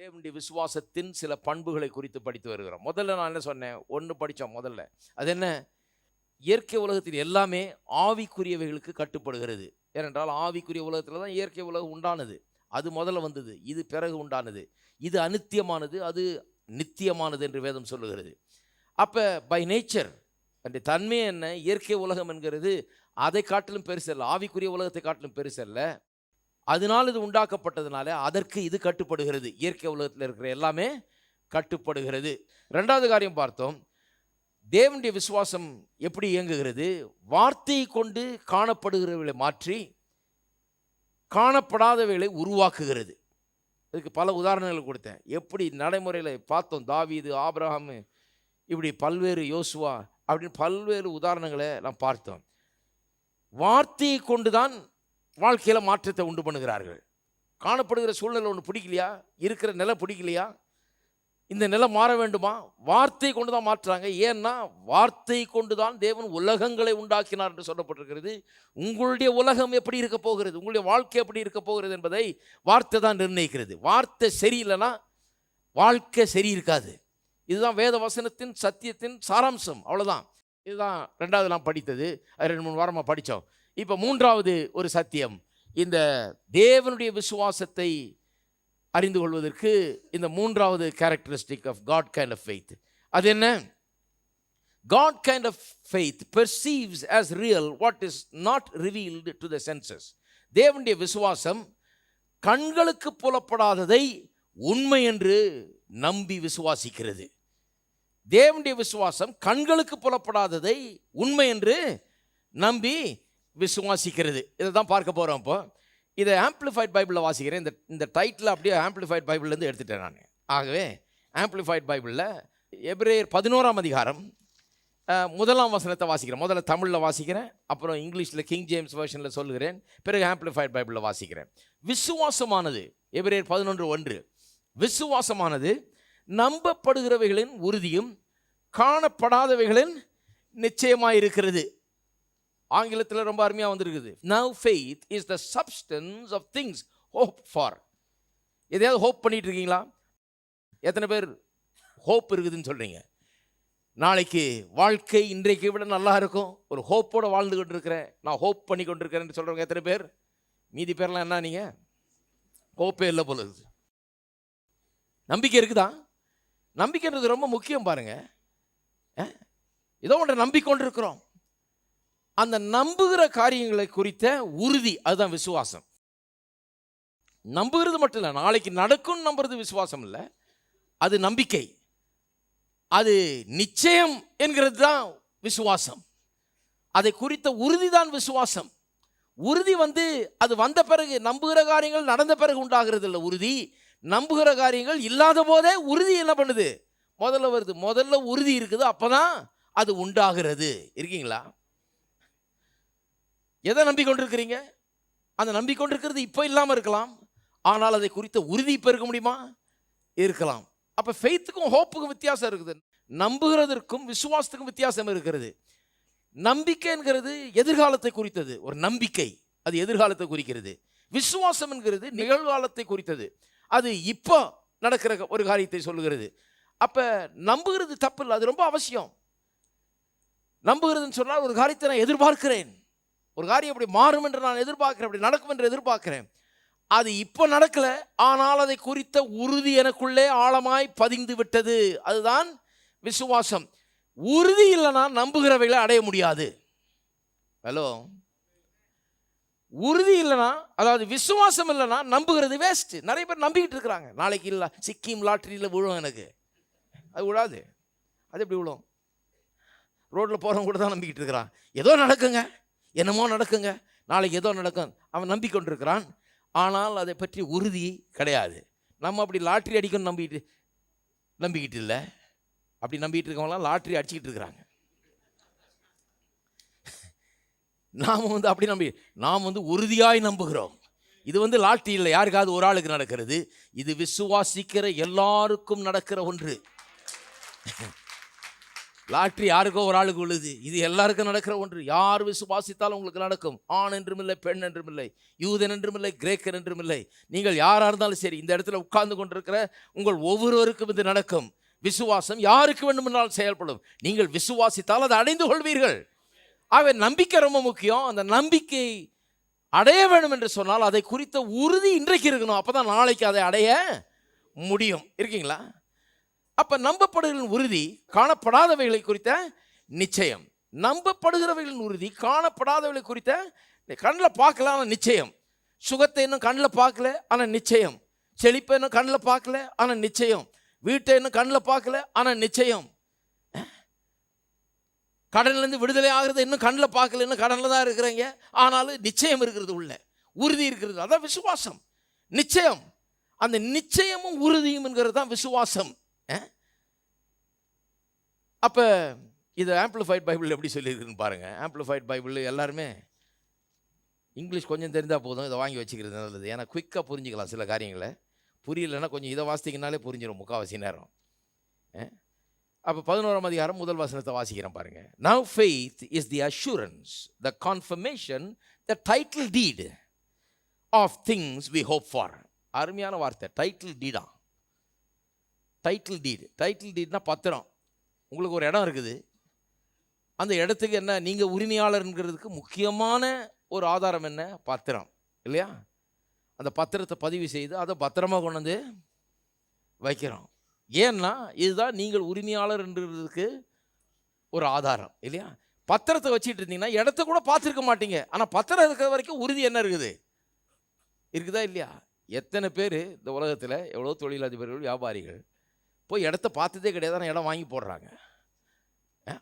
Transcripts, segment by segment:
தேவனுடைய விசுவாசத்தின் சில பண்புகளை குறித்து படித்து வருகிறோம். முதல்ல நான் என்ன சொன்னேன்? ஒன்று படித்தோம் முதல்ல. அது என்ன? இயற்கை உலகத்தில் எல்லாமே ஆவிக்குரியவைகளுக்கு கட்டுப்படுகிறது. ஏனென்றால் ஆவிக்குரிய உலகத்தில் தான் இயற்கை உலகம் உண்டானது. அது முதல்ல வந்தது. இது பிறகு உண்டானது. இது அனித்தியமானது அது நித்தியமானது என்று வேதம் சொல்லுகிறது. அப்போ பை நேச்சர் அந்த தன்மை என்ன? இயற்கை உலகம் என்கிறது. அதை காட்டிலும் பெருசல்ல ஆவிக்குரிய உலகத்தை காட்டிலும் பெருசல்ல அதனால் இது உண்டாக்கப்பட்டதுனால அதற்கு இது கட்டுப்படுகிறது. இயற்கை உலகத்தில் இருக்கிற எல்லாமே கட்டுப்படுகிறது. ரெண்டாவது காரியம் பார்த்தோம். தேவனுடைய விசுவாசம் எப்படி இயங்குகிறது? வார்த்தையை கொண்டு காணப்படுகிறவர்களை மாற்றி காணப்படாதவைகளை உருவாக்குகிறது. இதுக்கு பல உதாரணங்கள் கொடுத்தேன். எப்படி நடைமுறையில் பார்த்தோம். தாவீது ஆப்ரஹாம் இப்படி பல்வேறு யோசுவா அப்படின்னு பல்வேறு உதாரணங்களை நாம் பார்த்தோம். வார்த்தையை கொண்டு தான் வாழ்க்கையில் மாற்றத்தை உண்டு பண்ணுகிறார்கள். காணப்படுகிற சூழ்நிலை ஒன்று பிடிக்கலையா? இருக்கிற நிலை பிடிக்கலையா? இந்த நிலை மாற வேண்டுமா? வார்த்தை கொண்டு தான் மாற்றுறாங்க. ஏன்னா வார்த்தை கொண்டு தான் தேவன் உலகங்களை உண்டாக்கினார் என்று சொல்லப்பட்டிருக்கிறது. உங்களுடைய உலகம் எப்படி இருக்க போகிறது? உங்களுடைய வாழ்க்கை எப்படி இருக்க போகிறது என்பதை வார்த்தை தான் நிர்ணயிக்கிறது. வார்த்தை சரியில்லைன்னா வாழ்க்கை சரி இருக்காது. இதுதான் வேத வசனத்தின் சத்தியத்தின் சாராம்சம். அவ்வளோதான் இதுதான் ரெண்டாவது நான் படித்தது. ரெண்டு மூணு வாரமாக படித்தோம். இப்போ மூன்றாவது ஒரு சத்தியம். இந்த தேவனுடைய விசுவாசத்தை அறிந்து கொள்வதற்கு இந்த மூன்றாவது characteristic of God kind of faith அது என்ன? God kind of faith perceives as real what is not revealed to the senses தேவனுடைய விசுவாசம் கண்களுக்கு புலப்படாததை உண்மை என்று நம்பி விசுவாசிக்கிறது. தேவனுடைய விசுவாசம் கண்களுக்கு புலப்படாததை உண்மை என்று நம்பி விசுவாசிக்கிறது. இதை தான் பார்க்க போகிறோம் இப்போ. இதை ஆம்ப்ளிஃபைட் பைபிளில் வாசிக்கிறேன். இந்த இந்த டைட்டில் அப்படியே ஆம்ப்ளிஃபைட் பைபிள்லேருந்து எடுத்துட்டேன் நான். ஆகவே ஆம்ப்ளிஃபைட் பைபிளில் எப்ரேயர் பதினோராம் அதிகாரம் முதலாம் வசனத்தை வாசிக்கிறேன். முதல்ல தமிழில் வாசிக்கிறேன். அப்புறம் இங்கிலீஷில் கிங் ஜேம்ஸ் வேர்ஷனில் சொல்லுகிறேன். பிறகு ஆம்ப்ளிஃபைட் பைபிளில் வாசிக்கிறேன். விசுவாசமானது எபிரேயர் பதினொன்று ஒன்று. விசுவாசமானது நம்பப்படுகிறவைகளின் உறுதியும் காணப்படாதவைகளின் நிச்சயமாக இருக்கிறது ஆங்கிலத்தில் ரொம்ப அருமையாக வந்திருக்குது. Now faith is the substance of things hope for எதையாவது ஹோப் பண்ணிட்டு இருக்கீங்களா எத்தனை பேர் ஹோப் இருக்குதுன்னு சொல்கிறீங்க நாளைக்கு வாழ்க்கை இன்றைக்கு விட நல்லா இருக்கும். ஒரு ஹோப்போடு வாழ்ந்து கொண்டு இருக்கிறேன். நான் ஹோப் பண்ணி கொண்டு இருக்கிறேன்னு சொல்கிறவங்க எத்தனை பேர்? மீதி பேர்லாம் என்ன நீங்கள் ஹோப்பே இல்லை போல இருக்குது. நம்பிக்கை இருக்குதா? நம்பிக்கைன்றது ரொம்ப முக்கியம் பாருங்கள் ஏதோ ஒன்றை நம்பிக்கொண்டு இருக்கிறோம் அந்த நம்புகிற காரியங்களை குறித்த உறுதி அதுதான் விசுவாசம். நம்புகிறது மட்டும் இல்லை நாளைக்கு நடக்கும்னு நம்புறது விசுவாசம் இல்லை. அது நம்பிக்கை. அது நிச்சயம் என்கிறது தான் விசுவாசம். அதை குறித்த உறுதி தான் விசுவாசம். உறுதி வந்து அது வந்த பிறகு நம்புகிற காரியங்கள் நடந்த பிறகு உண்டாகிறது இல்லை உறுதி. நம்புகிற காரியங்கள் இல்லாத போதே உறுதி என்ன பண்ணுது? முதல்ல வருது. முதல்ல உறுதி இருக்குது அப்பதான் அது உண்டாகிறது. இருக்கீங்களா? எதை நம்பிக்கொண்டிருக்கிறீங்க? அந்த நம்பிக்கொண்டிருக்கிறது இப்போ இல்லாமல் இருக்கலாம். ஆனால் அதை குறித்த உறுதி இப்போ இருக்க முடியுமா? இருக்கலாம். அப்போ ஃபெய்த்துக்கும் ஹோப்புக்கும் வித்தியாசம் இருக்குது. நம்புகிறதற்கும் விசுவாசத்துக்கும் வித்தியாசம் இருக்கிறது. நம்பிக்கைங்கிறது எதிர்காலத்தை குறித்தது. ஒரு நம்பிக்கை. அது எதிர்காலத்தை குறிக்கிறது. விசுவாசம் என்கிறது நிகழ்காலத்தை குறித்தது. அது இப்போ நடக்கிற ஒரு காரியத்தை சொல்லுகிறது. அப்போ நம்புகிறது தப்பு இல்லை. அது ரொம்ப அவசியம். நம்புகிறதுன்னு சொன்னால் ஒரு காரியத்தை நான் எதிர்பார்க்கிறேன். ஒரு காரியம் அப்படி மாறும் என்று நான் எதிர்பார்க்கிறேன் அப்படி நடக்கும் என்று எதிர்பார்க்கிறேன். அது இப்போ நடக்கல ஆனால் அதை குறித்த உறுதி எனக்குள்ளே ஆழமாய் பதிந்து விட்டது. அதுதான் விசுவாசம். உறுதி இல்லைன்னா நம்புகிறவைகளை அடைய முடியாது. ஹலோ உறுதி இல்லைனா அதாவது விசுவாசம் இல்லைன்னா நம்புகிறது வேஸ்ட்டு நிறைய பேர் நம்பிக்கிட்டு இருக்கிறாங்க. நாளைக்கு இல்லை சிக்கிம் லாட்ரியில் விழும் எனக்கு. அது விழாது. அது எப்படி விழும்? ரோட்டில் போகிறவங்க கூட தான் நம்பிக்கிட்டு இருக்கிறான். ஏதோ நடக்குங்க. என்னமோ நடக்குங்க. நாளைக்கு ஏதோ நடக்கும். அவன் நம்பிக்கொண்டிருக்கிறான். ஆனால் அதை பற்றி உறுதி கிடையாது. நம்ம அப்படி லாட்ரி அடிக்கணும்னு நம்பிக்கிட்டு நம்பிக்கிட்டு இல்லை. அப்படி நம்பிக்கிட்டு இருக்கவங்களாம் லாட்ரி அடிச்சுக்கிட்டு இருக்கிறாங்க. நாம் வந்து அப்படி நம்பி நாம் வந்து உறுதியாய் நம்புகிறோம். இது வந்து லாட்ரி இல்லை. யாருக்காவது ஒரு ஆளுக்கு நடக்கிறது. இது விசுவாசிக்கிற எல்லாருக்கும் நடக்கிற ஒன்று. லாட்ரி யாருக்கோ ஒரு ஆளுக்கு உள்ளது இது எல்லாருக்கும் நடக்கிற ஒன்று. யார் விசுவாசித்தாலும் உங்களுக்கு நடக்கும். ஆண் என்றும் இல்லை பெண் என்றும் இல்லை யூதன் என்றும் இல்லை கிரேக்கர் என்றும் இல்லை. நீங்கள் யாராக இருந்தாலும் சரி இந்த இடத்துல உட்கார்ந்து கொண்டிருக்கிற உங்கள் ஒவ்வொருவருக்கும் இது நடக்கும். விசுவாசம் யாருக்கு வேண்டுமென்றாலும் செயல்படும். நீங்கள் விசுவாசித்தால் அதை அடைந்து கொள்வீர்கள். ஆகவே நம்பிக்கை ரொம்ப முக்கியம். அந்த நம்பிக்கை அடைய வேண்டும் என்று சொன்னால் அதை குறித்த உறுதி இன்றைக்கு இருக்கணும். அப்பதான் நாளைக்கு அதை அடைய முடியும். இருக்கீங்களா? அப்போ நம்பப்படுகளின் உறுதி காணப்படாதவைகளை குறித்த நிச்சயம். நம்பப்படுகிறவைகளின் உறுதி காணப்படாதவைகளை குறித்த கண்ணில் பார்க்கல ஆனால் நிச்சயம். சுகத்தை இன்னும் கண்ணில் பார்க்கல ஆனால் நிச்சயம். செழிப்பை இன்னும் கண்ணில் பார்க்கல ஆனால் நிச்சயம். வீட்டை இன்னும் கண்ணில் பார்க்கல ஆனால் நிச்சயம். கடன்லேருந்து விடுதலை ஆகிறது இன்னும் கண்ணில் பார்க்கல இன்னும் கடனில் தான் இருக்கிறீங்க. ஆனாலும் நிச்சயம் இருக்கிறது உள்ள. உறுதி இருக்கிறது. அதான் விசுவாசம். நிச்சயம். அந்த நிச்சயமும் உறுதியும் என்கிறது தான் விசுவாசம். அப்போ இது ஆம்பிளிஃபைட் பைபிள் எப்படி சொல்லியிருக்குன்னு பாருங்கள் ஆம்பிளிஃபைட் பைபிள் எல்லாருமே இங்கிலீஷ் கொஞ்சம் தெரிந்தால் போதும் இதை வாங்கி வச்சுக்கிறது நல்லது. ஏன்னா குயிக்காக புரிஞ்சுக்கலாம் சில காரியங்களை. புரியலைன்னா கொஞ்சம் இதை வாசித்தீங்கனாலே புரிஞ்சிடும் முக்கால்வாசி நேரம். அப்போ பதினோராம் அதிகாரம் முதல் வசனத்தை வாசிக்கிறேன் பாருங்கள் now faith is the assurance the confirmation the title deed of things we hope for அருமையான வார்த்தை டைட்டில் டீடா டைட்டில் டீடு டைட்டில் டீட்னா பத்திரம். உங்களுக்கு ஒரு இடம் இருக்குது. அந்த இடத்துக்கு என்ன? நீங்கள் உரிமையாளருங்கிறதுக்கு முக்கியமான ஒரு ஆதாரம் என்ன? பத்திரம். இல்லையா? அந்த பத்திரத்தை பதிவு செய்து அதை பத்திரமாக கொண்டு வந்து வைக்கிறோம். ஏன்னா இதுதான் நீங்கள் உரிமையாளர்ன்றதுக்கு ஒரு ஆதாரம். இல்லையா? பத்திரத்தை வச்சுட்டு இருந்தீங்கன்னா இடத்த கூட பார்த்துருக்க மாட்டீங்க. ஆனால் பத்திரம் இருக்கிற வரைக்கும் உறுதி என்ன இருக்குது? இருக்குதா இல்லையா? எத்தனை பேர் இந்த உலகத்தில் எவ்வளோ தொழிலதிபர்கள் வியாபாரிகள் போய் இடத்த பார்த்ததே கிடையாது. ஆனால் இடம் வாங்கி போடுறாங்க.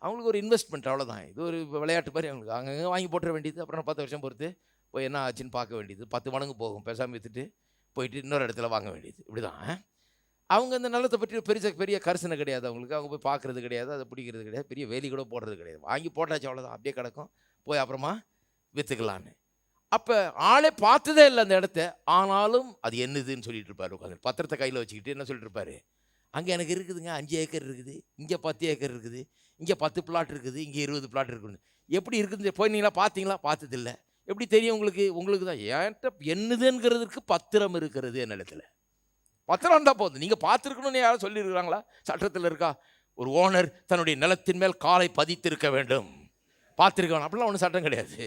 அவங்களுக்கு ஒரு இன்வெஸ்ட்மெண்ட் அவ்வளோதான் இது ஒரு விளையாட்டு மாதிரி அவங்களுக்கு. அங்கங்கே வாங்கி போட்டுற வேண்டியது. அப்புறம் பத்து வருஷம் பொறுத்து போய் என்ன ஆச்சுன்னு பார்க்க வேண்டியது. பத்து மடங்கு போகும். பேசாமல் விற்றுட்டு போயிட்டு இன்னொரு இடத்துல வாங்க வேண்டியது. இப்படி தான் அவங்க அந்த நிலத்தை பற்றி பெரிய பெரிய கரிசனை கிடையாது அவங்களுக்கு. அவங்க போய் பார்க்குறது கிடையாது. அதை பிடிக்கிறது கிடையாது. பெரிய வேலி கூட போடுறது கிடையாது. வாங்கி போட்டாச்சு அவ்வளோதான் அப்படியே கிடக்கும். போய் அப்புறமா விற்றுக்கலான்னு அப்போ ஆளே பார்த்ததே இல்லை அந்த இடத்த. ஆனாலும் அது என்னதுன்னு சொல்லிட்டு இருப்பார் உட்காந்து பத்திரத்தை கையில் வச்சுக்கிட்டு என்ன சொல்லிட்டு இருப்பாரு? அங்கே எனக்கு இருக்குதுங்க அஞ்சு ஏக்கர் இருக்குது இங்கே பத்து ஏக்கர் இருக்குது இங்கே பத்து பிளாட் இருக்குது இங்கே இருபது பிளாட் இருக்குன்னு. எப்படி இருக்குது போயிருந்தீங்களா பார்த்தீங்களா பார்த்ததில்ல. எப்படி தெரியும் உங்களுக்கு? உங்களுக்கு தான் ஏன்ட்ட என்னதுங்கிறதுக்கு பத்திரம் இருக்கிறது என் இடத்துல பத்திரம் இருந்தால் போதும். நீங்கள் பார்த்துருக்கணும்னு யாரும் சொல்லியிருக்கிறாங்களா? சட்டத்தில் இருக்கா? ஒரு ஓனர் தன்னுடைய நிலத்தின் மேல் காலை பதித்திருக்க வேண்டும். பார்த்துருக்கணும் அப்படிலாம் ஒன்றும் சட்டம் கிடையாது.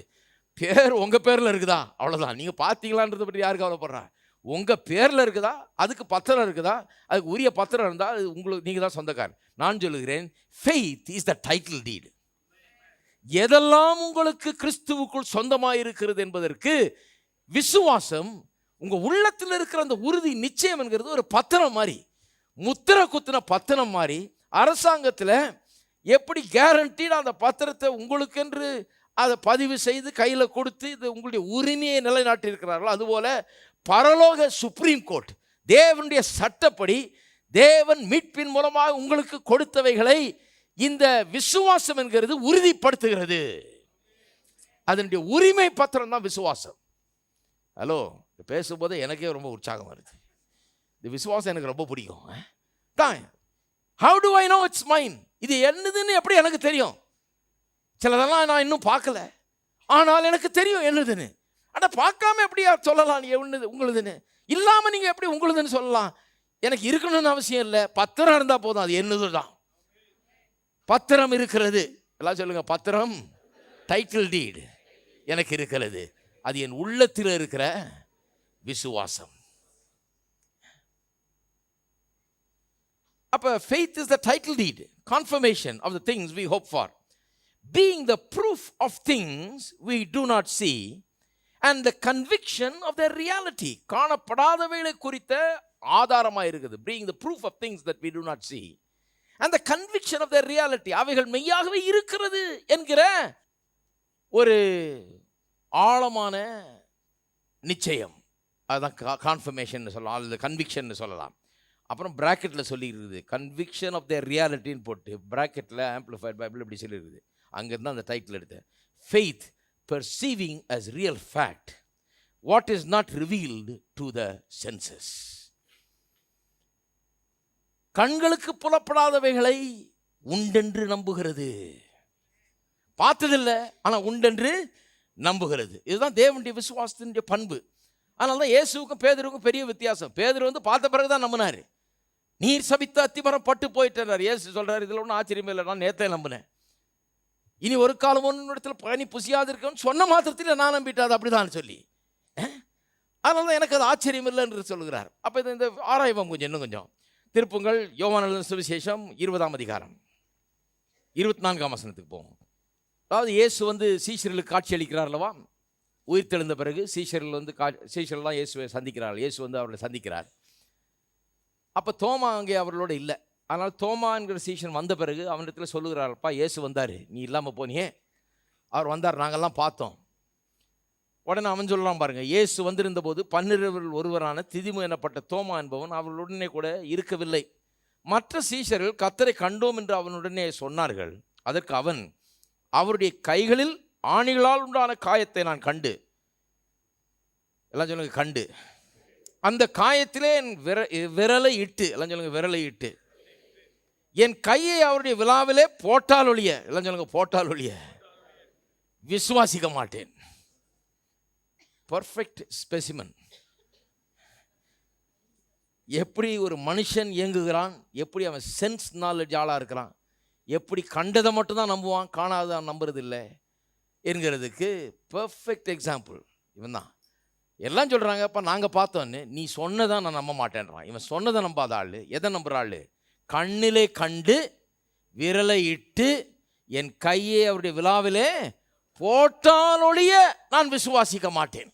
பேர் உங்கள் பேரில் இருக்குதா? அவ்வளோதான் நீங்கள் பார்த்தீங்களான்றதை பற்றி யாருக்கு கவலைப்படுறா? உங்கள் பேரில் இருக்குதா? அதுக்கு பத்திரம் இருக்குதா? அதுக்கு உரிய பத்திரம் இருந்தால் அது உங்களுக்கு நீங்கள் தான் சொந்தக்காரர். நான் சொல்லுகிறேன் faith is the title deed எதெல்லாம் உங்களுக்கு கிறிஸ்துவுக்குள் சொந்தமாக இருக்கிறது என்பதற்கு விசுவாசம் உங்கள் உள்ளத்தில் இருக்கிற அந்த உறுதி நிச்சயம் என்கிறது ஒரு பத்திரம் மாதிரி முத்திரை குத்தின பத்திரம் மாதிரி அரசாங்கத்தில் எப்படி கேரண்டீடு அந்த பத்திரத்தை உங்களுக்கென்று அதை பதிவு செய்து கையில் கொடுத்து இது உங்களுடைய உரிமையை நிலைநாட்டியிருக்கிறார்களோ அதுபோல் பரலோக சுப்ரீம் கோர்ட் தேவனுடைய சட்டப்படி தேவன் மீட்பின் மூலமாக உங்களுக்கு கொடுத்தவைகளை இந்த விசுவாசம் என்கிறது உறுதிப்படுத்துகிறது. அதனுடைய உரிமை பத்திரம் தான் விசுவாசம். ஹலோ பேசும்போது எனக்கே ரொம்ப உற்சாகம் வருது இந்த விசுவாசம் எனக்கு ரொம்ப பிடிக்கும். தான். How do I know it's mine இது என்னதுன்னு எப்படி எனக்கு தெரியும்? சிலதெல்லாம் நான் இன்னும் பார்க்கல. ஆனால் எனக்கு தெரியும் என்னதுன்னு. ஆனால் பார்க்காம எப்படியா சொல்லலாம் நீ உங்களுதுன்னு? இல்லாமல் நீங்கள் எப்படி உங்களுதுன்னு சொல்லலாம்? எனக்கு இருக்கணும்னு அவசியம் இல்லை. பத்திரம் இருந்தால் போதும் அது என்னது தான் பத்திரம் இருக்கிறது. எல்லாம் சொல்லுங்கள் பத்திரம் டைட்டில் டீடு எனக்கு இருக்கிறது. அது என் உள்ளத்தில் இருக்கிற விசுவாசம். அப்போ faith is the title deed confirmation of the things we hope for being the proof of things we do not see and the conviction of the reality காணப்படாதவைகளை குறித்த ஆதாரமாக இருக்குது. Being the proof of things that we do not see அந்த conviction of the reality அவைகள் மெய்யாகவே இருக்கிறது என்கிற ஒரு ஆழமான நிச்சயம். அதுதான் கான்ஃபர்மேஷன் சொல்லலாம். அல்லது கன்விக்ஷன் சொல்லலாம். அப்புறம் ப்ராக்கெட்டில் சொல்லியிருக்குது. கன்விக்ஷன் ஆஃப் த ரியாலிட்டின்னு போட்டு ப்ராக்கெட்டில் ஆம்பிளிஃபைட் பைபிள் இப்படி சொல்லியிருக்குது. அங்கேருந்து அந்த டைட்டில் எடுத்தேன். Faith perceiving as real fact what is not revealed to the senses கண்களுக்கு புலப்படாதவைகளை உண்டென்று நம்புகிறது. பார்த்ததில்லை ஆனால் உண்டென்று நம்புகிறது. இதுதான் தேவனுடைய விசுவாசத்தினுடைய பண்பு. அதனால தான் இயேசுவுக்கும் பேதருக்கும் பெரிய வித்தியாசம். பேதர் வந்து பார்த்த பிறகு தான் நம்பினார். நீர் சபித்த அத்திமரம் பட்டு போயிட்டார் இயேசு சொல்கிறார் இதில் ஒன்றும் ஆச்சரியமே இல்லை. நான் நேற்றே நம்பினேன். இனி ஒரு காலம் ஒன்று இடத்துல பனி புசியாது சொன்ன மாத்திரத்தில் நான் நம்பிட்டேன் அது அப்படிதான் சொல்லி. அதனால தான் எனக்கு அது ஆச்சரியம் இல்லை என்று சொல்லுகிறார் அப்போ இது இந்த ஆராய்வம் கொஞ்சம் இன்னும் கொஞ்சம். திருப்புங்கள் யோவான சுவிசேஷம் இருபதாம் அதிகாரம். இருபத்தி நான்காம் வசனத்துக்கு போவோம். அதாவது இயேசு வந்து சீஷர்களுக்கு காட்சி அளிக்கிறார் அல்லவா? உயிர் தெழுந்த பிறகு சீஷர்கள் வந்து கா சீஷர்கள்லாம் இயேசுவை சந்திக்கிறார் இயேசு வந்து அவர்களை சந்திக்கிறார். அப்போ தோமா அங்கே அவர்களோட இல்லை. அதனால் தோமா என்கிற சீஷன் வந்த பிறகு அவனிடத்துல சொல்லுகிறாரப்பா இயேசு வந்தார். நீ இல்லாமல் போனியே. அவர் வந்தார். நாங்கள்லாம் பார்த்தோம். உடனே அவன் சொல்லலாம் பாருங்கள் இயேசு வந்திருந்த போது பன்னிரவர்கள் ஒருவரான திதிமு எனப்பட்ட தோமா என்பவன் அவர்களுடனே கூட இருக்கவில்லை. மற்ற சீஷர்கள் கத்தரை கண்டோம் என்று அவனுடனே சொன்னார்கள். அதற்கு அவன் அவருடைய கைகளில் ஆணிகளால் உண்டான காயத்தை நான் கண்டு. எல்லாம் சொல்லுங்க கண்டு. அந்த காயத்திலே என் விர விரலை இட்டு எல்லாம் சொல்லுங்க விரலை இட்டு. என் கையை அவருடைய விழாவிலே போட்டால் ஒழிய எல்லாம் சொல்லுங்க போட்டால் ஒழிய விசுவாசிக்க மாட்டேன். பர்ஃபெக்ட் ஸ்பெசிமன் எப்படி ஒரு மனுஷன் இயங்குகிறான் எப்படி அவன் சென்ஸ் நாலேஜ் ஆளாக இருக்கிறான் எப்படி கண்டதை மட்டும்தான் நம்புவான் காணாத நம்புறது இல்லை என்கிறதுக்கு பர்ஃபெக்ட் எக்ஸாம்பிள் இவன் தான். எல்லாம் சொல்கிறாங்க அப்போ நாங்கள் பார்த்தோன்னு நீ சொன்னதான் நான் நம்ப மாட்டேன்றான். இவன் சொன்னதை நம்பாத ஆள் எதை நம்புகிற ஆள்? கண்ணிலே கண்டு விரலை இட்டு என் கையை அவருடைய விழாவிலே போட்டாலொழிய நான் விசுவாசிக்க மாட்டேன்.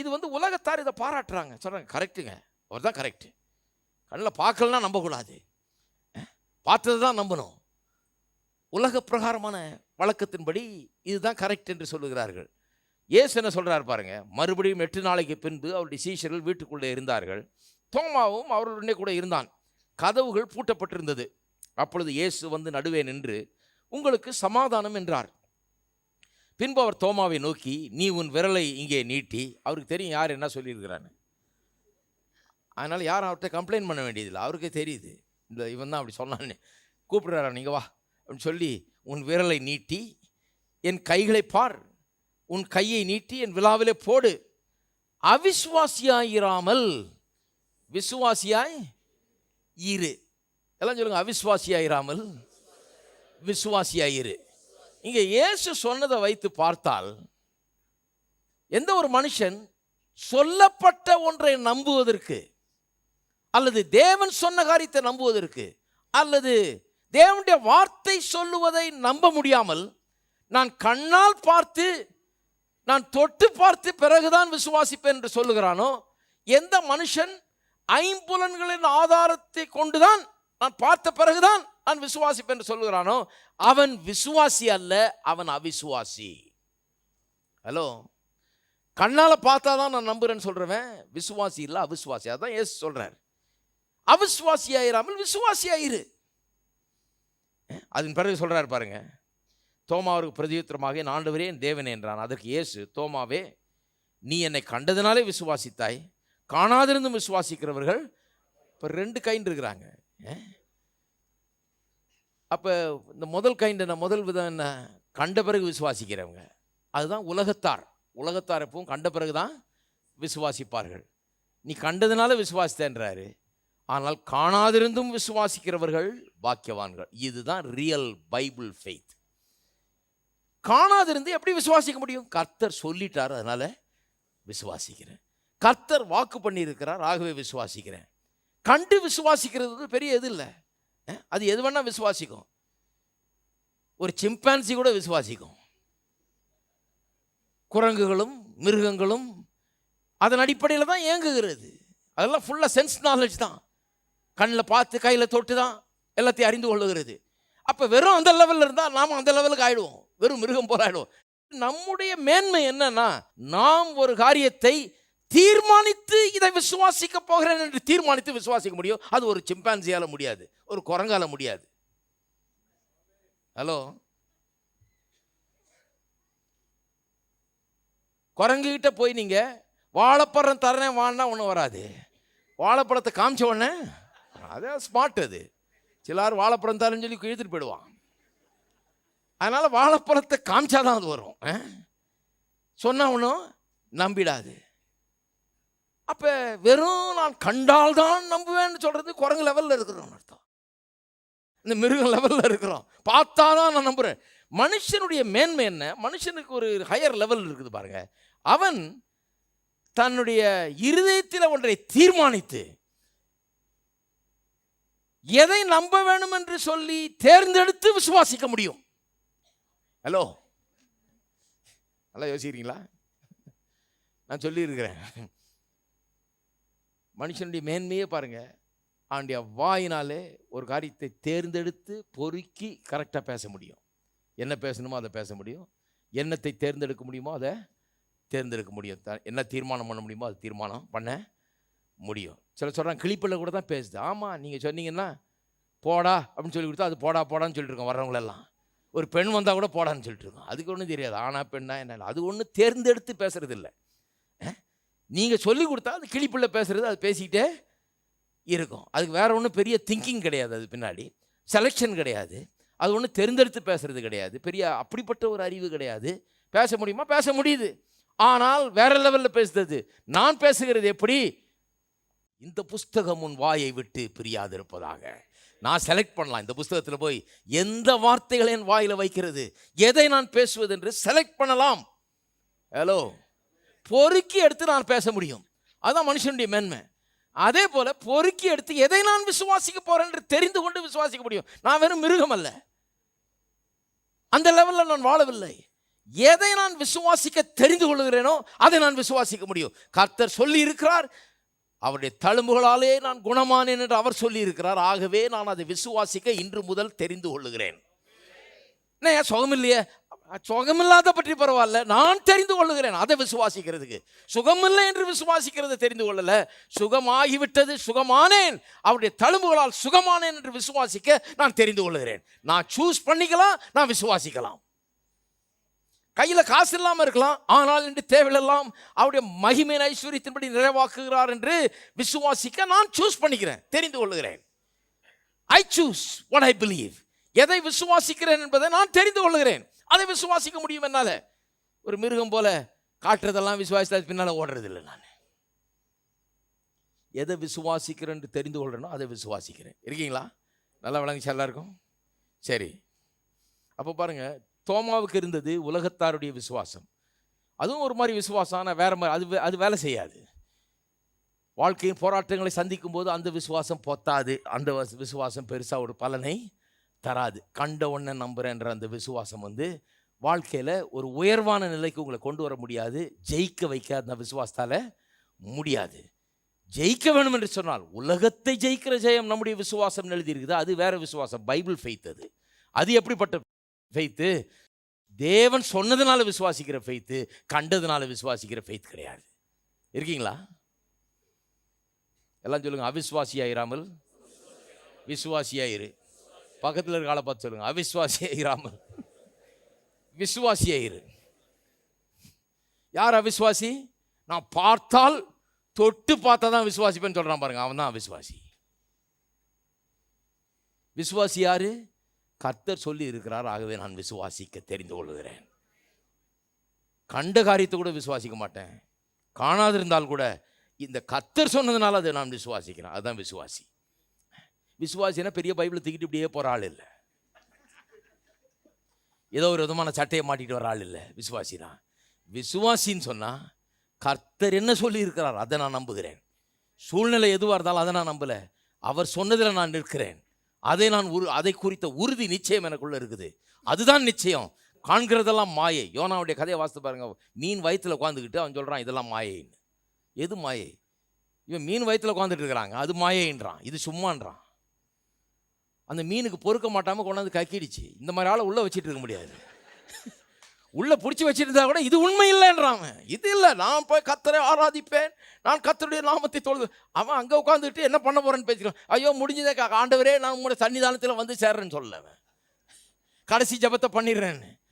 இது வந்து உலகத்தார் இதை பாராட்டுறாங்க. சொல்கிறாங்க கரெக்டுங்க அவர் தான் கரெக்டு கண்ணில் பார்க்கலன்னா நம்பக்கூடாது. பார்த்தது தான் நம்பணும். உலக பிரகாரமான வழக்கத்தின்படி இதுதான் கரெக்ட் என்று சொல்லுகிறார்கள். இயேசு என்ன சொல்கிறார் பாருங்க மறுபடியும் எட்டு நாளைக்கு பின்பு அவருடைய சீஷர்கள் வீட்டுக்குள்ளே இருந்தார்கள். தோமாவும் அவர்களுடனே கூட இருந்தான். கதவுகள் பூட்டப்பட்டிருந்தது. அப்பொழுது இயேசு வந்து நடுவே நின்று உங்களுக்கு சமாதானம் என்றார். பின்பு அவர் தோமாவை நோக்கி நீ உன் விரலை இங்கே நீட்டி அவருக்கு தெரியும் யார் என்ன சொல்லியிருக்கிறான்னு. அதனால் யாரும் அவர்கிட்ட கம்ப்ளைண்ட் பண்ண வேண்டியதில்லை. அவருக்கே தெரியுது. இந்த இவன் தான் அப்படி சொன்னான்னு. கூப்பிடுறாரா நீங்கள் வா அப்படின்னு சொல்லி உன் விரலை நீட்டி என் கைகளை பார். உன் கையை நீட்டி என் விழாவிலே போடு. அவிஸ்வாசியாயிராமல் விசுவாசியாய் இரு. எல்லாம் சொல்லுங்க அவிஸ்வாசியாயிராமல் விசுவாசியாயிரு. இங்கே இயேசு சொன்னதை வைத்து பார்த்தால் எந்த ஒரு மனுஷன் சொல்லப்பட்ட ஒன்றை நம்புவதற்கு அல்லது தேவன் சொன்ன காரியத்தை நம்புவதற்கு அல்லது தேவனுடைய வார்த்தை சொல்லுவதை நம்ப முடியாமல் நான் கண்ணால் பார்த்து நான் தொட்டு பார்த்து பிறகுதான் விசுவாசிப்பேன் என்று சொல்லுகிறானோ எந்த மனுஷன் ஐம்புலன்களின் ஆதாரத்தை கொண்டுதான் நான் பார்த்த பிறகுதான் நான் விசுவாசிப்பேன் என்று சொல்லுகிறானோ அவன் விசுவாசி அல்ல அவன் அவிசுவாசி. ஹலோ கண்ணால் பார்த்தா தான் நான் நம்புகிறேன்னு சொல்கிறவன் விசுவாசி இல்லை அவிசுவாசி. அதான் ஏசு சொல்கிறார் அவிசுவாசி ஆயிராமல் விசுவாசி ஆயிரு. அதன் பிறகு சொல்கிறார் பாருங்க தோமாவுக்கு பிரதியுத்திரமாக நான் ஆண்டவரே என் தேவனே என்றான். அதற்கு இயேசு தோமாவே நீ என்னை கண்டதினாலே விசுவாசித்தாய். காணாதிருந்தும் விசுவாசிக்கிறவர்கள் இப்போ ரெண்டு கைண்ட் இருக்கிறாங்க. அப்போ இந்த முதல் கைண்ட் என்ன? முதல் விதம் என்ன? கண்ட பிறகு விசுவாசிக்கிறவங்க. அதுதான் உலகத்தார். உலகத்தார் எப்பவும் கண்ட பிறகு தான் விசுவாசிப்பார்கள். நீ கண்டதுனால விசுவாசித்தேன்றாரு. ஆனால் காணாதிருந்தும் விசுவாசிக்கிறவர்கள் பாக்கியவான்கள். இதுதான் ரியல் பைபிள் ஃபெய்த் காணாதிருந்து எப்படி விசுவாசிக்க முடியும்? கர்த்தர் சொல்லிட்டார் அதனால் விசுவாசிக்கிறேன். கர்த்தர் வாக்கு பண்ணியிருக்கிறார். ஆகவே விசுவாசிக்கிறேன். கண்டு விசுவாசிக்கிறது பெரிய எது இல்லை. அது எது வேணால் விசுவாசிக்கும். ஒரு சிம்பான்சி கூட விசுவாசிக்கும். குரங்குகளும் மிருகங்களும் அதன் அடிப்படையில் தான் இயங்குகிறது. அதெல்லாம் ஃபுல்லாக சென்ஸ் நாலேஜ் தான். கண்ணில் பார்த்து கையில் தொட்டு தான் எல்லாத்தையும் அறிந்து கொள்ளுகிறது. அப்போ வெறும் அந்த லெவலில் இருந்தால் நாம் அந்த லெவலுக்கு ஆகிடுவோம் வெறும் மிருகம் போல ஆகிடுவோம் நம்முடைய மேன்மை என்னன்னா நாம் ஒரு காரியத்தை தீர்மானித்து இதை விசுவாசிக்க போகிறேன் என்று தீர்மானித்து விசுவாசிக்க முடியும்? அது ஒரு சிம்பான்சியால முடியாது. ஒரு குரங்கால முடியாது. ஹலோ குரங்குகிட்ட போய் நீங்கள் வாழைப்பழம் தரேன் வான்னா ஒன்றும் வராது. வாழைப்பழத்தை காமிச்ச உடனே அது ஸ்மார்ட் அது. சிலர் வாழைப்பழம் தரேன்னு சொல்லி இழுத்துட்டு போயிடுவான். அதனால் வாழைப்பழத்தை காமிச்சாதான் அது வரும். சொன்னவனும் நம்பிடாது. அப்போ வெறும் நான் கண்டால்தான் நம்புவேன்னு சொல்கிறது குரங்கு லெவலில் இருக்கிறோம் அர்த்தம். இந்த மிருகம் லெவலில் இருக்கிறோம். பார்த்தா தான் நான் நம்புறேன். மனுஷனுடைய மேன்மை என்ன? மனுஷனுக்கு ஒரு ஹையர் லெவல் இருக்குது பாருங்க. அவன் தன்னுடைய இருதயத்தில் ஒன்றை தீர்மானித்து எதை நம்ப வேணும் என்று சொல்லி தேர்ந்தெடுத்து விசுவாசிக்க முடியும். ஹலோ நல்லா யோசிக்கிறீங்களா? நான் சொல்லியிருக்கிறேன். மனுஷனுடைய மேன்மையே பாருங்கள் அவனுடைய வாயினாலே ஒரு காரியத்தை தேர்ந்தெடுத்து பொறுக்கி கரெக்டாக பேச முடியும். என்ன பேசணுமோ அதை பேச முடியும். என்னத்தை தேர்ந்தெடுக்க முடியுமோ அதை தேர்ந்தெடுக்க முடியும். த- என்ன தீர்மானம் பண்ண முடியுமோ அது தீர்மானம் பண்ண முடியும். சில சொல்கிறாங்க கிளிப்பில் கூட தான் பேசுது. ஆமாம் நீங்கள் சொன்னீங்கன்னா போடா அப்படின்னு சொல்லி கொடுத்தா அது போடா போடான்னு சொல்லிட்டுருக்கோம் வர்றவங்களெல்லாம் ஒரு பெண் வந்தால் கூட போடான்னு சொல்லிட்டு இருக்கோம். அதுக்கு ஒன்றும் தெரியாது. ஆனா பெண்ணா என்ன அது ஒன்றும் தேர்ந்தெடுத்து பேசுறது இல்லை. நீங்கள் சொல்லி கொடுத்தா அது கிளிப்பிள்ளை பேசுறது அது பேசிக்கிட்டே இருக்கும். அதுக்கு வேறு ஒன்றும் பெரிய திங்கிங் கிடையாது அது பின்னாடி. செலெக்ஷன் கிடையாது. அது ஒன்றும் தெரிந்தெடுத்து பேசுகிறது கிடையாது. பெரிய அப்படிப்பட்ட ஒரு அறிவு கிடையாது. பேச முடியுமா? பேச முடியுது. ஆனால் வேற லெவலில் பேசுறது. நான் பேசுகிறது எப்படி? இந்த புஸ்தகம் உன் வாயை விட்டு பிரியாதிருப்பதாக. நான் செலக்ட் பண்ணலாம். இந்த புஸ்தகத்தில் போய் எந்த வார்த்தைகளை என் வாயில் வைக்கிறது? எதை நான் பேசுவது என்று செலக்ட் பண்ணலாம். ஹலோ பொறுக்கி எடுத்து நான் பேச முடியும். அதுதான் மனுஷனுடைய மேன்மை. அதே போல் பொறுக்கி எடுத்து எதை நான் விசுவாசிக்க போகிறேன் என்று தெரிந்து கொண்டு விசுவாசிக்க முடியும். நான் வெறும் மிருகம் அல்ல. அந்த லெவலில் நான் வாழவில்லை. எதை நான் விசுவாசிக்க தெரிந்து கொள்கிறேனோ அதை நான் விசுவாசிக்க முடியும். கர்த்தர் சொல்லி இருக்கிறார் அவருடைய தழும்புகளாலே நான் குணமானேன் என்று அவர் சொல்லி இருக்கிறார் ஆகவே நான் அதை விசுவாசிக்க இன்று முதல் தெரிந்து கொள்ளுகிறேன். என்ன சுகம் இல்லையே சுகமில்லாத பற்றி பரவாயில்ல. நான் தெரிந்து கொள்ளுகிறேன். அதை விசுவாசிக்கிறதுக்கு. சுகமில்லை என்று விசுவாசிக்கிறதை தெரிந்து கொள்ளல. சுகமாகிவிட்டது சுகமானேன். அவருடைய தழும்புகளால் சுகமானேன் என்று விசுவாசிக்க நான் தெரிந்து கொள்ளுகிறேன். நான் சூஸ் பண்ணிக்கலாம் நான் விசுவாசிக்கலாம். கையில் காசு இல்லாமல் இருக்கலாம். ஆனால் என்று தேவையெல்லாம் அவருடைய மகிமையின் ஐஸ்வர்யத்தின்படி நிறைவாக்குகிறார் என்று விசுவாசிக்க நான் சூஸ் பண்ணிக்கிறேன். தெரிந்து கொள்ளுகிறேன். I choose what I believe எதை விசுவாசிக்கிறேன் என்பதை நான் தெரிந்து கொள்ளுகிறேன். அதை விசுவாசிக்க முடியும் என்னால? ஒரு மிருகம் போல காட்டுறதெல்லாம் விசுவாசித்தா பின்னால் ஓடுறது இல்லை நான். எதை விசுவாசிக்கிறேன் தெரிந்து கொள்றேனோ அதை விசுவாசிக்கிறேன். இருக்கீங்களா? நல்லா விளங்குச்சு எல்லாருக்கும்? சரி. அப்போ பாருங்கள் தோமாவுக்கு இருந்தது உலகத்தாருடைய விசுவாசம். அதுவும் ஒரு மாதிரி விசுவாசம் ஆனால் வேறு மாதிரி அது வே- அது வேலை செய்யாது. வாழ்க்கையின் போராட்டங்களை சந்திக்கும் போது அந்த விசுவாசம் பொத்தாது. அந்த விசுவாசம் பெருசாக ஒரு பலனை தராது. கண்ட ஒன்றை நம்புகிறேன்ற அந்த விசுவாசம் வந்து வாழ்க்கையில் ஒரு உயர்வான நிலைக்கு உங்களை கொண்டு வர முடியாது. ஜெயிக்க வைக்க அந்த விசுவாசத்தால் முடியாது. ஜெயிக்க வேணும் என்று சொன்னால் உலகத்தை ஜெயிக்கிற ஜெயம் நம்முடைய விசுவாசம் எழுதியிருக்குது. அது வேறு விசுவாசம். பைபிள் ஃபெய்த் அது. அது எப்படிப்பட்ட ஃபெய்த்து தேவன் சொன்னதுனால விசுவாசிக்கிற ஃபெய்த்து கண்டதுனால விசுவாசிக்கிற ஃபெய்த் கிடையாது. இருக்கீங்களா? எல்லாம் சொல்லுங்கள் அவிஸ்வாசியாயிராமல் விசுவாசியாயிரு. பக்கத்தில் இருக்க ஆளை பார்த்து சொல்லுங்க. அவிசுவாசியாயிராமல் இரு. யார் அவிஸ்வாசி நான் பார்த்தால் தொட்டு பார்த்தா தான் விசுவாசிப்பேன்னு சொல்கிறான் பாருங்க. அவன் தான் அவிசுவாசி. விசுவாசி யாரு? கர்த்தர் சொல்லி இருக்கிறார். ஆகவே நான் விசுவாசிக்க தெரிந்து கொள்கிறேன் கண்ட காரியத்தை கூட விசுவாசிக்க மாட்டேன். காணாதிருந்தால் கூட இந்த கத்தர் சொன்னதுனால அதை நான் விசுவாசிக்கிறேன். அதுதான் விசுவாசி. விசுவாசினா பெரிய பைபிளை தூக்கிட்டு இப்படியே போகிற ஆள் இல்லை. ஏதோ ஒரு விதமான சட்டையை மாட்டிட்டு வர ஆள் இல்லை விசுவாசி தான் விசுவாசின்னு சொன்னால் கர்த்தர் என்ன சொல்லியிருக்கிறார்? அதை நான் நம்புகிறேன். சூழ்நிலை எதுவாக இருந்தாலும் அதை நான் நம்பலை. அவர் சொன்னதில் நான் நிற்கிறேன். அதை நான் உரு அதை குறித்த உறுதி நிச்சயம் எனக்குள்ளே இருக்குது. அதுதான் நிச்சயம். காண்கிறதெல்லாம் மாயை. யோனாவுடைய கதையை வாசித்து பாருங்க. மீன் வயிற்றில் உட்காந்துக்கிட்டு அவன் சொல்கிறான் இதெல்லாம் மாயைன்னு. எது மாயை? இவன் மீன் வயிற்றில் உட்காந்துட்டு இருக்கிறாங்க. அது மாயைன்றான். இது சும்மான்றான். அந்த மீனுக்கு பொறுக்க மாட்டாமல் கொண்டாந்து கக்கிடுச்சு. இந்த மாதிரி ஆளை உள்ளே வச்சிட்டு இருக்க முடியாது. உள்ளே பிடிச்சி வச்சிருந்தா கூட இது உண்மை இல்லைன்றான் இது இல்லை நான் போய் கத்தரை ஆராதிப்பேன். நான் கத்தருடைய நாமத்தை தொழுது. அவன் அங்கே உட்காந்துக்கிட்டு என்ன பண்ண போகிறேன்னு பேசிக்கலாம் ஐயோ முடிஞ்சதே கா- ஆண்டவரே நான் உங்களோட சன்னிதானத்தில் வந்து சேர்றேன்னு சொல்லல அவன். கடைசி ஜெபத்தை பண்ணிடுறேன்னு.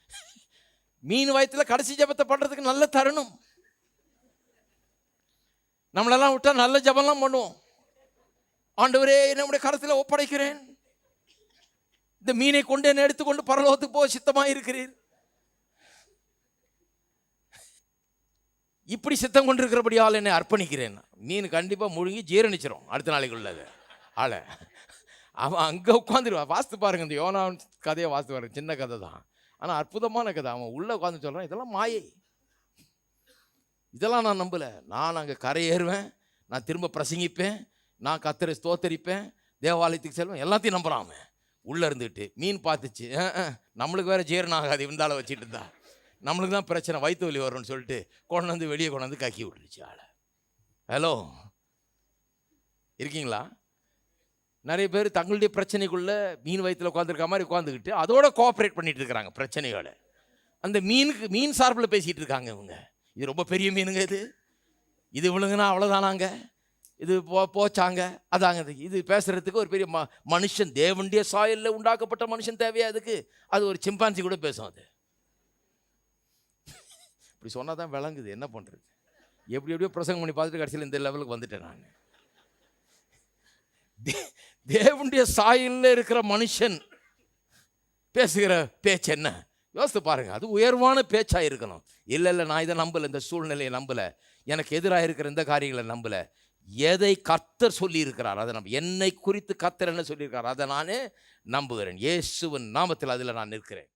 மீன் வயத்தில் கடைசி ஜெபத்தை பண்ணுறதுக்கு நல்ல தருணம். நம்மளெல்லாம் விட்டா நல்ல ஜபம்லாம் பண்ணுவோம். ஆண்டவரே என்னுடைய கருத்தில் ஒப்படைக்கிறேன். இந்த மீனை கொண்டு என்ன எடுத்துக்கொண்டு பரலோகத்துக்கு போக சித்தமாக இருக்கிறீர் இப்படி சித்தம் கொண்டிருக்கிறபடியால் என்னை அர்ப்பணிக்கிறேன். மீன் கண்டிப்பாக முழுங்கி ஜீரணிச்சிரும் அடுத்த நாளைக்கு உள்ளது. ஆளை. அவன் அங்கே உட்காந்துருவான் வாஸ்து பாருங்க இந்த யோனான் கதையை வாஸ்து பாருங்க. சின்ன கதை தான். ஆனால் அற்புதமான கதை. அவன் உள்ளே உட்காந்து சொல்கிறான் இதெல்லாம் மாயை. இதெல்லாம் நான் நம்பலை. நான் அங்கே கரையேறுவேன். நான் திரும்ப பிரசங்கிப்பேன். நான் கத்தரை ஸ்தோத்தரிப்பேன். தேவாலயத்துக்கு செல்வேன். எல்லாத்தையும் நம்புறான் அவன். உள்ளே இருந்துக்கிட்டு மீன் பார்த்துச்சு. நம்மளுக்கு வேறு ஜீரணம் ஆகாது இருந்தாலும் வச்சுட்டு இருந்தா. நம்மளுக்கு தான் பிரச்சனை வயிற்று வலி வரும்னு சொல்லிட்டு கொண்டு வந்து வெளியே கொண்டு வந்து கக்கி விட்டுருச்சு ஆளை. ஹலோ இருக்கீங்களா? நிறைய பேர் தங்களுடைய பிரச்சனைக்குள்ளே மீன் வயிற்றில் உட்காந்துருக்க மாதிரி உட்காந்துக்கிட்டு அதோட கோஆப்ரேட் பண்ணிட்டு இருக்கிறாங்க பிரச்சனைகளை. அந்த மீனுக்கு மீன் சார்பில் பேசிகிட்டு இருக்காங்க இவங்க. இது ரொம்ப பெரிய மீனுங்க இது. இது இவளுங்கன்னா அவ்வளோதானாங்க இது போ போச்சாங்க? அதாங்க இது. இது பேசுகிறதுக்கு ஒரு பெரிய ம மனுஷன் தேவண்டிய சாயலில் உண்டாக்கப்பட்ட மனுஷன் தேவையா அதுக்கு அது ஒரு சிம்பான்சி கூட பேசும் அது. இப்படி சொன்னால் தான் விளங்குது. என்ன பண்ணுறது எப்படி எப்படியோ பிரசங்கம் பண்ணி பார்த்துட்டு கடைசியில் இந்த லெவலுக்கு வந்துட்டேன் நான். தே- தேவனுடைய சாயலில் இருக்கிற மனுஷன் பேசுகிற பேச்சு என்ன? யோசித்து பாருங்கள் அது உயர்வான பேச்சாக இருக்கணும். இல்லை இல்லை நான் இதை நம்பலை. இந்த சூழ்நிலையை நம்பலை. எனக்கு எதிராக இருக்கிற இந்த காரியங்களை நம்பலை. எதை கர்த்தர் சொல்லியிருக்கிறார்? அதை நம்ப என்னை குறித்து கர்த்தர் என்ன சொல்லியிருக்கிறார்? அதை நான் நம்புகிறேன். இயேசுவின் நாமத்தில் அதில் நான் நிற்கிறேன்.